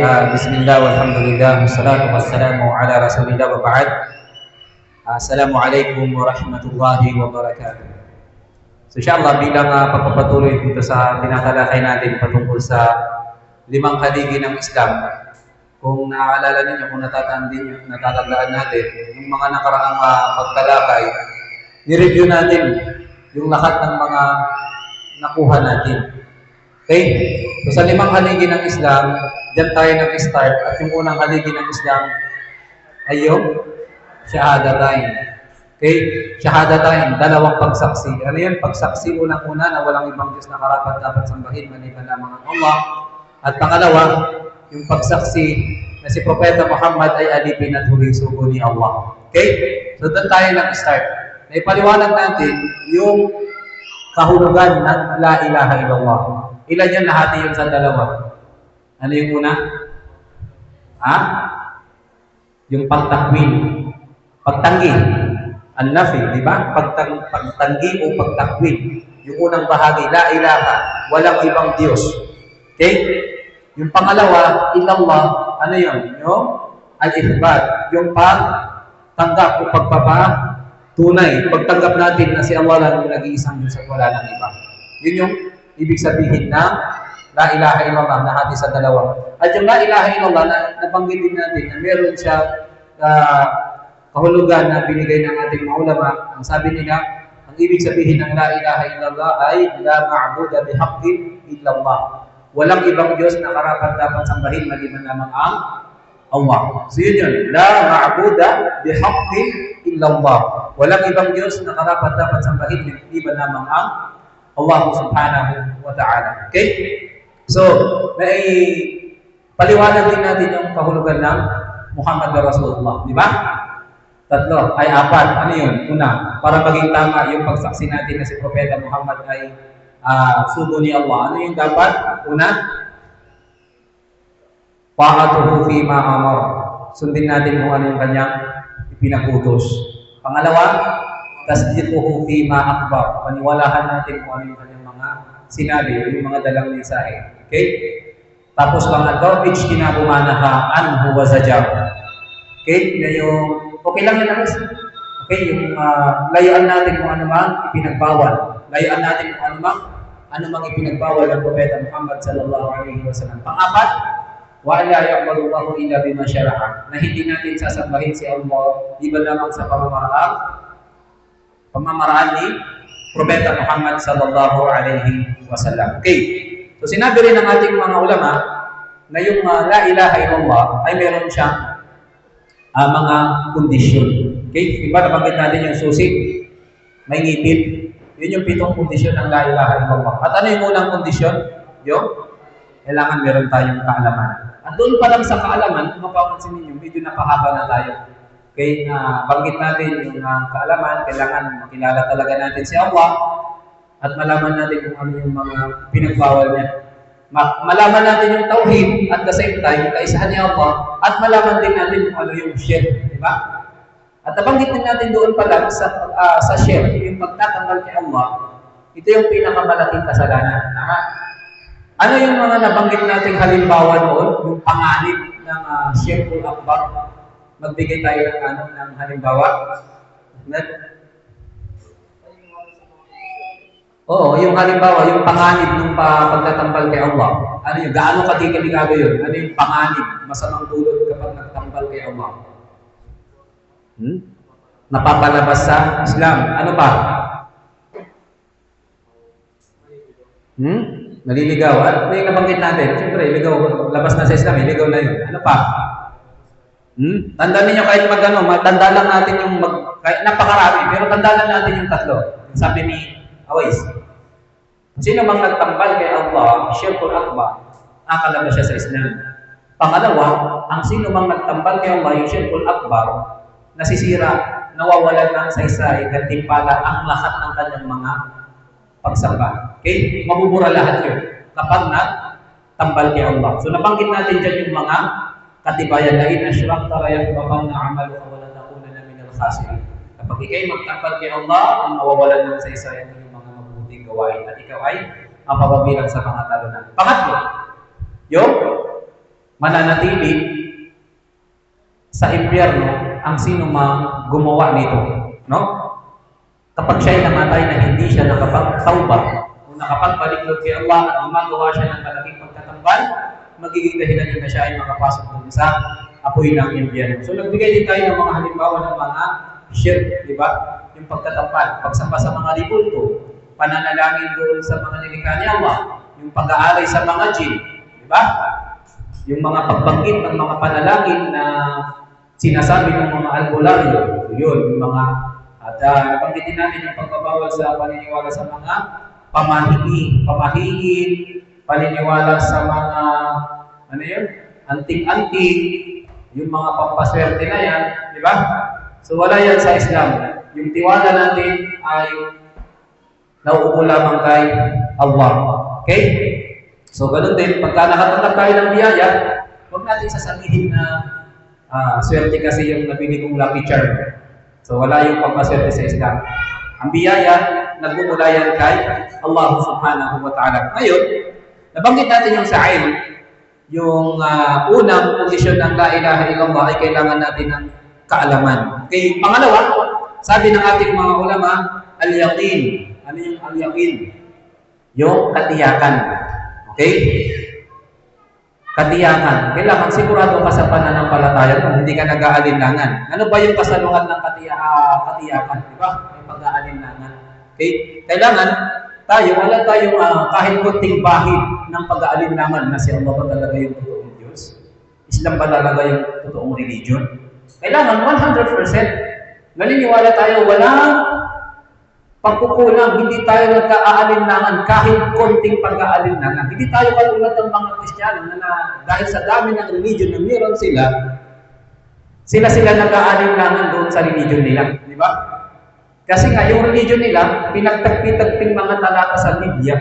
Uh, Bismillah, walhamdulillah, wassalatu wassalamu ala rasulillah wa ba'd. Uh, Assalamualaikum warahmatullahi wabarakatuh. So inshallah bilang uh, pagpapatuloy dito sa tinatalakay natin patungkol sa limang haligi ng Islam, kung naaalala ninyo, kung natatandaan ninyo, natatandaan natin, yung mga nakaraang uh, pagtalakay, ni-review natin yung lahat ng mga nakuha natin. Okay? So sa limang haligi ng Islam, Diyan tayo nag-start at yung unang haligi ng Islam ay yung shahadatain. Okay? Shahadatain, dalawang pagsaksi. Ano yun? Pagsaksi unang-una na walang ibang Diyos na karapat dapat sambahin maliban lamang ang Allah. At pangalawa, yung pagsaksi na si Propeta Muhammad ay alipin at huling sugo ni Allah. Okay? So doon tayo nag-start. Naipaliwanag natin yung kahulugan ng La ilaha illallah. Ilan yan nahati yun sa dalawa? Ano yung una? Ha? Yung pagtakwil. Pagtanggi. An-nafi, di ba? Pagtang, pagtanggi o pagtakwil. Yung unang bahagi, la ilaha, walang ibang Diyos. Okay? Yung pangalawa, ilallah, ano yun? Yung al-ihbad. Yung pagtanggap o pagpapa tunay. Pagtanggap natin na si Allah lang yung nag-iisang Diyos at wala nang iba. Yun yung ibig sabihin ng La ilaha illallah na hati sa dalawa. At yung La ilaha illallah na nabanggit din natin na meron siya uh, kahulugan na binigay ng ating mga. Ang sabi nila, ang ibig sabihin ng La ilaha illallah ay La ma'buda bihaqqin illallah. Walang ibang Diyos na karapat dapat sambahin maliban lamang ang Allah. So yun yun. La ma'buda bihaqqin illallah. Walang ibang Diyos na karapat dapat sambahin maliban lamang ang Allah subhanahu wa ta'ala. Okay? So, may paliwanag din natin yung kahulugan ng Muhammad na Rasulullah. Di ba? Tatlo, ay apat. Ano yun? Una, para maging tama yung pagsaksi natin na si Propeta Muhammad ay uh, sugo ni Allah. Ano yung dapat? Una, Pa'atuhu fi ma'amar. Sundin natin kung ano yung kanyang ipinakutos. Pangalawa, tasdiquhu fi ma'akbar. Paniwalahan natin kung ano yung kanyang mga sinabi, yung mga dalang mensahe. Okay? Tapos pangatlo, ijtinabu manaha anhu wa zajar. Okay? Na yung, okay lang yun alas. Okay? Yung uh, layuan natin kung ano mang ipinagbawal. Layuan natin kung ano mang ano mang ipinagbawal ng Propeta Muhammad sallallahu alaihi wasallam. Pangapat, wa la yaqbalu Allahu illa bima syara'a. Na hindi natin sasambahin si Allah iba lamang sa pamamaraan pamamaraan ni Propeta Muhammad sallallahu alaihi wasallam. Okay. So sinabi rin ng ating mga ulama na yung uh, la ilaha illallah ay meron siyang uh, mga kondisyon. Okay? Diba nabanggit natin yung susi, may ngipin. Yun yung pitong kondisyon ng la ilaha illallah. At ano yung unang kondisyon? Yung kailangan meron tayong kaalaman. At doon pa lang sa kaalaman, kung mapapansin ninyo, medyo napahaba na tayo. Okay, na banggit natin yung uh, kaalaman, kailangan makilala talaga natin si Allah at malaman natin kung ano yung mga pinagbawal niya. Ma malaman natin yung tauhid at the same time, kaisahan ni Allah at malaman din natin kung ano yung shirk, di ba? At nabanggit din natin doon pa lang sa, uh, sa shirk, yung pagtatanggal kay Allah, ito yung pinakamalaking kasalanan. Tama? Ano yung mga nabanggit nating halimbawa noon, yung panganib ng uh, shirkul akbar? Magbigay tayo ng ano ng halimbawa. Oo, yung halimbawa, yung panganib ng pa pagtatambal kay Allah. Ano yung gaano katikiligado yun? Ano yung panganib, masamang dulot kapag nagtambal kay Allah? Hmm? Napapalabas sa Islam. Ano pa? Hmm? Naliligaw. At may nabanggit natin. Siyempre, ligaw, labas na sa Islam, iligaw na yun. Ano pa? Hmm? Tandaan niyo kahit magano, tanda lang natin yung mag, kahit napakarami, pero tanda lang natin yung tatlo. Sabi ni Awais, sino mang nagtambal kay Allah, syirkul akbar, nakalabas siya sa Islam. Pangalawa, ang sino mang nagtambal kay Allah, yung syirkul akbar, nasisira, nawawalan ng saysay, gantimpala ang lahat ng kanyang mga pagsamba. Okay? Mabubura lahat yun kapag nagtambal kay Allah. So nabanggit natin dyan yung mga katibayan na in asyrakta la yahbatanna amaluka wa la takunanna min al-khasirin. Kapag ikay magtambal kay Allah, ang mawawalan ng saysay yung mga mabuting gawain at ikaw ay mapapabilang sa mga talunan. Pangatlo, yung mananatili sa impyerno ang sino mang gumawa nito. No? Kapag siya'y namatay na hindi siya nakapagtauba o nakapagbaliklod kay Allah at gumagawa siya ng malaking pagtatambal, magiging dahilan yun na siya ay makapasok dun sa apoy ng impyerno. So nagbigay din tayo ng mga halimbawa ng mga shirk, di ba? Yung pagtatambal, pagsamba sa mga ribulto, pananalangin doon sa mga nilikha ni Allah, yung pag-aalay sa mga jin, di ba? Yung mga pagbanggit ng mga panalangin na sinasabi ng mga albularyo, yun, yung mga, at uh, napanggitin natin yung pagbabawal sa paniniwala sa mga pamahihi, pamahihin, paniniwala sa mga, ano yun, anting-anting, yung mga pampaswerte na yan, di ba? So wala yan sa Islam. Yung tiwala natin ay nauupo lamang kay Allah. Okay? So, ganun din, pagka nakatanggap tayo ng biyaya, huwag natin sasabihin na uh, swerte kasi yung nabili kong lucky charm. So, wala yung pagpaswerte sa Islam. Ang biyaya, nagmumula yan kay Allah subhanahu wa ta'ala. Ngayon, nabanggit natin yung sa'il, yung uh, unang kondisyon ng la ilaha illallah ay kailangan natin ng kaalaman. Okay, pangalawa, sabi ng ating mga ulama, al-yaqin. Ano yung al-yaqin? Yung katiyakan. Okay? Katiyakan. Kailangan sigurado ka sa pananampalataya kung hindi ka nag-aalinlangan. Ano ba yung kasalungan ng uh, katiyakan? Di ba? May pag-aalinlangan. Okay? Kailangan tayo, wala tayong uh, kahit kunting bahid ng pag-aalinlangan na si Allah ba talaga yung totoong Diyos? Islam ba talaga yung totoong religion? Kailangan 100% naniniwala tayo walang pagkukulang, hindi tayo nagka-aalinlangan kahit konting pag-aalinlangan. Hindi tayo katulad ng mga Kristiyano na, na dahil sa dami ng religion na meron sila, sila sila nag-aalinlangan doon sa religion nila. Di ba? Kasi nga, yung religion nila, pinagtagpitagping mga talata sa Biblia.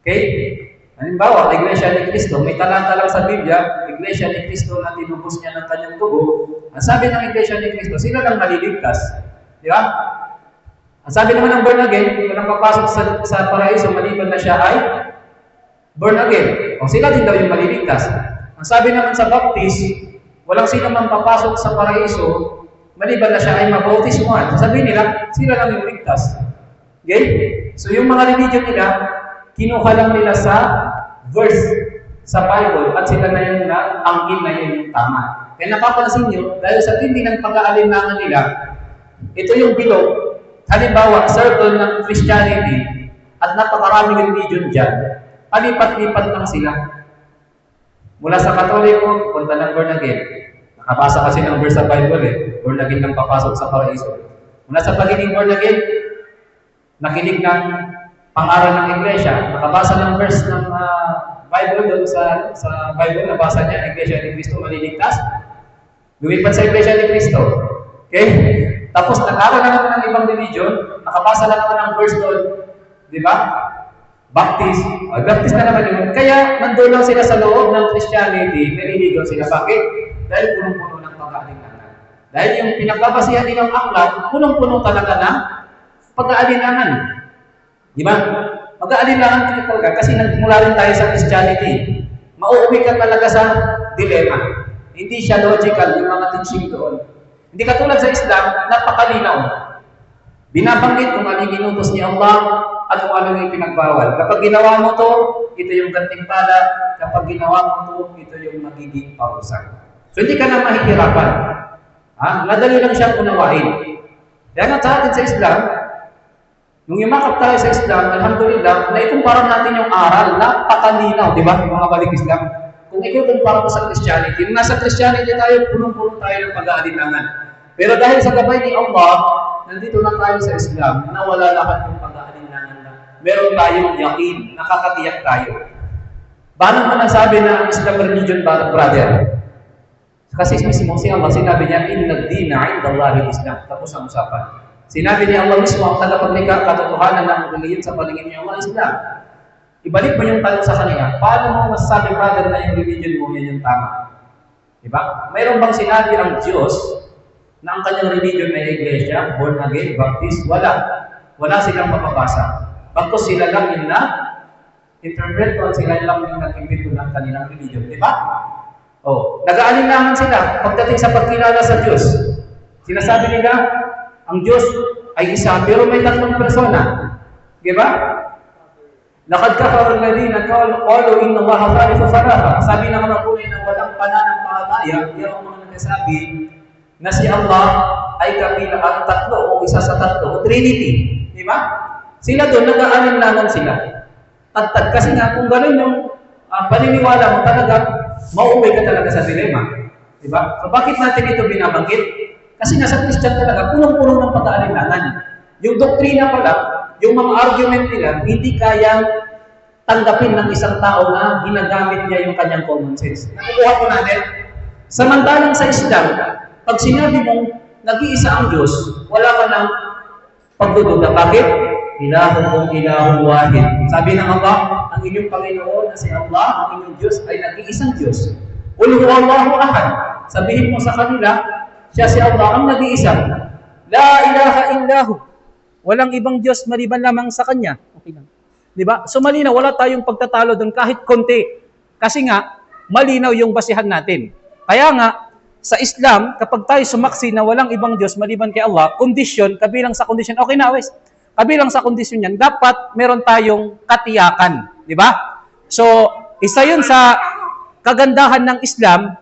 Okay? Halimbawa, Iglesia ni Cristo, may talata lang sa Biblia, Iglesia ni Cristo na tinubos niya ng kanyang dugo. Ang sabi ng Iglesia ni Cristo, sila lang maliligtas. Di ba? Ang sabi naman ng born again, walang papasok sa, sa paraiso maliban na siya ay born again. O sila din daw yung maliligtas. Ang sabi naman sa baptist, walang sino man papasok sa paraiso maliban na siya ay mabautismuhan. Sabihin nila, sila lang yung ligtas. Okay? So yung mga religion nila, kinuha lang nila sa verse sa Bible at sila na yung na, anggil na yun yung tama. Kaya napapansin nyo, dahil sa tindi ng pag-aalinlangan nila, ito yung bilog Halimbawa, circle ng Christianity at napakaraming religion dyan, palipat-lipat lang sila. Mula sa Katoliko, punta ng born again. Nakabasa kasi ng verse sa Bible eh. Born again nang papasok sa paraiso. Mula sa pagiging born again, nakinig ng pang-aral ng iglesia, nakabasa ng verse ng uh, Bible doon sa, sa Bible, nabasa niya, Iglesia ni Cristo maliligtas. Lumipat sa Iglesia ni Cristo. Okay? Tapos nag-aral na naman ng ibang religion, nakabasa na naman ng verse doon, di ba? Baptist, uh, Baptist na naman yun. Kaya nandun lang sila sa loob ng Christianity, religion sila. Bakit? Dahil punong-puno. Dahil yung pinagbabasihan nilang aklat, punong-puno talaga ng pag-aalinlangan. Di ba? Pag-aalinlangan ka talaga kasi nagmula rin tayo sa Christianity. Mauuwi ka talaga sa dilemma. Hindi siya logical yung mga teaching doon. Hindi katulad sa Islam, napakalinaw. Binabanggit kung ano yung inutos ni Allah at kung ano yung pinagbawal. Kapag ginawa mo to, ito yung gantimpala. Kapag ginawa mo to, ito yung magiging parusa. So hindi ka na mahihirapan. Ha? Madali lang siyang unawain. Kaya nga sa atin sa Islam, nung yumakap tayo sa Islam, alhamdulillah, naikumpara natin yung aral, napakalinaw, di ba? Mga balik Islam. Kung ikaw kumpara mo sa Christianity, nasa Christianity tayo, punong-puno tayo ng pag-aalinlangan. Pero dahil sa gabay ni Allah, nandito na tayo sa Islam, nawala lahat ng pag-aalinlangan na. Meron tayong yakin, nakakatiyak tayo. Paano mo nasabi na Islam religion, brother? Kasi mismo si Allah, sinabi niya, Inna dina inda Allahi Islam. Tapos ang usapan. Sinabi ni Allah mismo, ang tagapaglikha, katotohanan ng religion sa palingin niya, Allah Islam. Ibalik mo yung tanong sa kanila, paano mo masasabi, brother, na yung religion mo, yan yung tama? Diba? Mayroon bang sinabi ang Diyos na ang kanyang religion ay iglesia, born again, baptist? Wala. Wala silang mapapasa. Bagkos sila lang yung na interpret o sila lang yung nag-invento ng kanilang religion. Di ba? Oh, nag-aalinlangan sila pagdating sa pagkilala sa Diyos. Sinasabi nila, ang Diyos ay isa, pero may tatlong persona. Di ba? Lakad kafar alladhina qalu inna Allaha thalithu thalatha. Sabi ng mga kulay na walang pananampalataya, yung mga nagsasabi na si Allah ay kabilang ang tatlo o isa sa tatlo, Trinity. Di ba? Sila doon, nag-aalinlangan sila. Tagtag. Kasi nga, kung gano'n yung ah, paniniwala mo talaga, mauwi ka talaga sa dilema. Di ba? So bakit natin ito binabanggit? Kasi nga sa Christian talaga, punong-puno ng pag-aalinlangan. Yung doktrina pala, yung mga argument nila, hindi kayang tanggapin ng isang tao na ginagamit niya yung kanyang common sense. Nakukuha po natin. Samantalang sa Islam, pag sinabi mong nag-iisa ang Diyos, wala ka ng pagdududa. Bakit? Ilahukum ilahun wahid. Sabi ng Allah, ang inyong Panginoon na si Allah, ang inyong Diyos ay nag-iisang Diyos. Huwa Allahu ahad. Sabihin mo sa kanila, siya si Allah ang nag-iisa. La ilaha illahu. Walang ibang Diyos maliban lamang sa Kanya. Okay lang. Di ba? So malinaw, wala tayong pagtatalo doon kahit konti. Kasi nga, malinaw yung basihan natin. Kaya nga, sa Islam, kapag tayo sumaksi na walang ibang Diyos maliban kay Allah, kondisyon, kabilang sa kondisyon, okay na, wes. Kabilang sa kondisyon yan, dapat meron tayong katiyakan. Di ba? So, isa yun sa kagandahan ng Islam,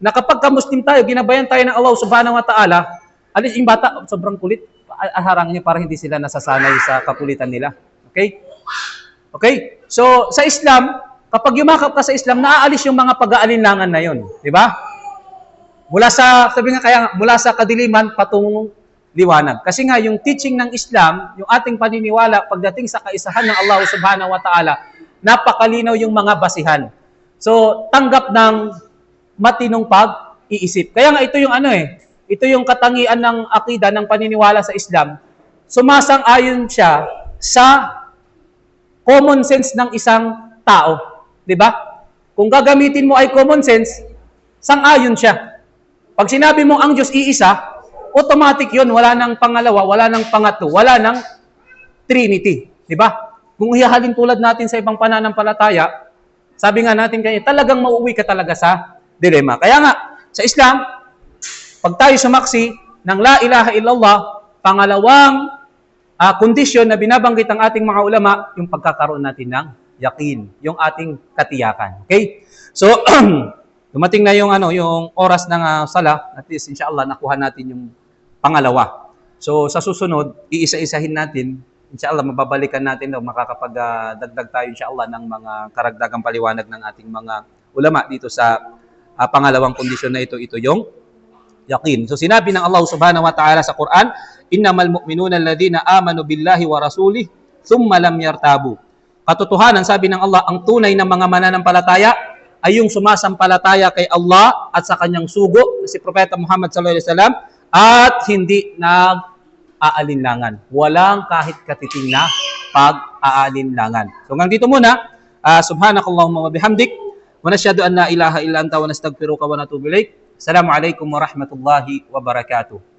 na kapag ka-Muslim tayo, ginabayan tayo ng Allah subhanahu wa ta'ala, alis yung bata, sobrang kulit, harang niya para hindi sila nasasanay sa kakulitan nila. Okay? Okay? So, sa Islam, kapag yumakap ka sa Islam, naaalis yung mga pag-aalinlangan na yon, di ba? Mula sa, sabi nga kaya, mula sa kadiliman patungong liwanag. Kasi nga, yung teaching ng Islam, yung ating paniniwala pagdating sa kaisahan ng Allah subhanahu wa ta'ala, napakalinaw yung mga basihan. So, tanggap ng matinong pag-iisip. Kaya nga ito yung ano eh, ito yung katangian ng akida ng paniniwala sa Islam. Sumasang-ayon siya sa common sense ng isang tao. Di ba? Kung gagamitin mo ay common sense, sang-ayon siya. Pag sinabi mo ang Diyos iisa, automatic yon wala nang pangalawa, wala nang pangatlo, wala nang Trinity. Di ba? Kung ihahalin tulad natin sa ibang pananampalataya, sabi nga natin kanya, talagang mauwi ka talaga sa dilema. Kaya nga, sa Islam, pag tayo sumaksi ng la ilaha illallah, pangalawang uh, kondisyon na binabanggit ng ating mga ulama, yung pagkakaroon natin ng yakin, yung ating katiyakan. Okay? So, dumating na yung ano, yung oras ng uh, sala, at least inshallah nakuha natin yung pangalawa. So, sa susunod, iisa-isahin natin, inshallah mababalikan natin daw makakapagdagdag uh, tayo inshallah ng mga karagdagang paliwanag ng ating mga ulama dito sa uh, pangalawang kondisyon na ito, ito yung yakin. So sinabi ng Allah Subhanahu wa Ta'ala sa Quran, innamal mu'minuna alladhina amanu billahi wa rasulih thumma lam yartabu. Katotohanan sabi ng Allah, ang tunay na mga mananampalataya ay yung sumasampalataya kay Allah at sa kanyang sugo si Propeta Muhammad sallallahu alaihi wasallam at hindi nag-aalinlangan. Walang kahit katiting na pag-aalinlangan. So hanggang dito muna, uh, subhanakallahumma wa bihamdik wa nashhadu an la ilaha illa anta wa nastaghfiruka wa natubu ilaik. Assalamualaikum warahmatullahi wabarakatuh.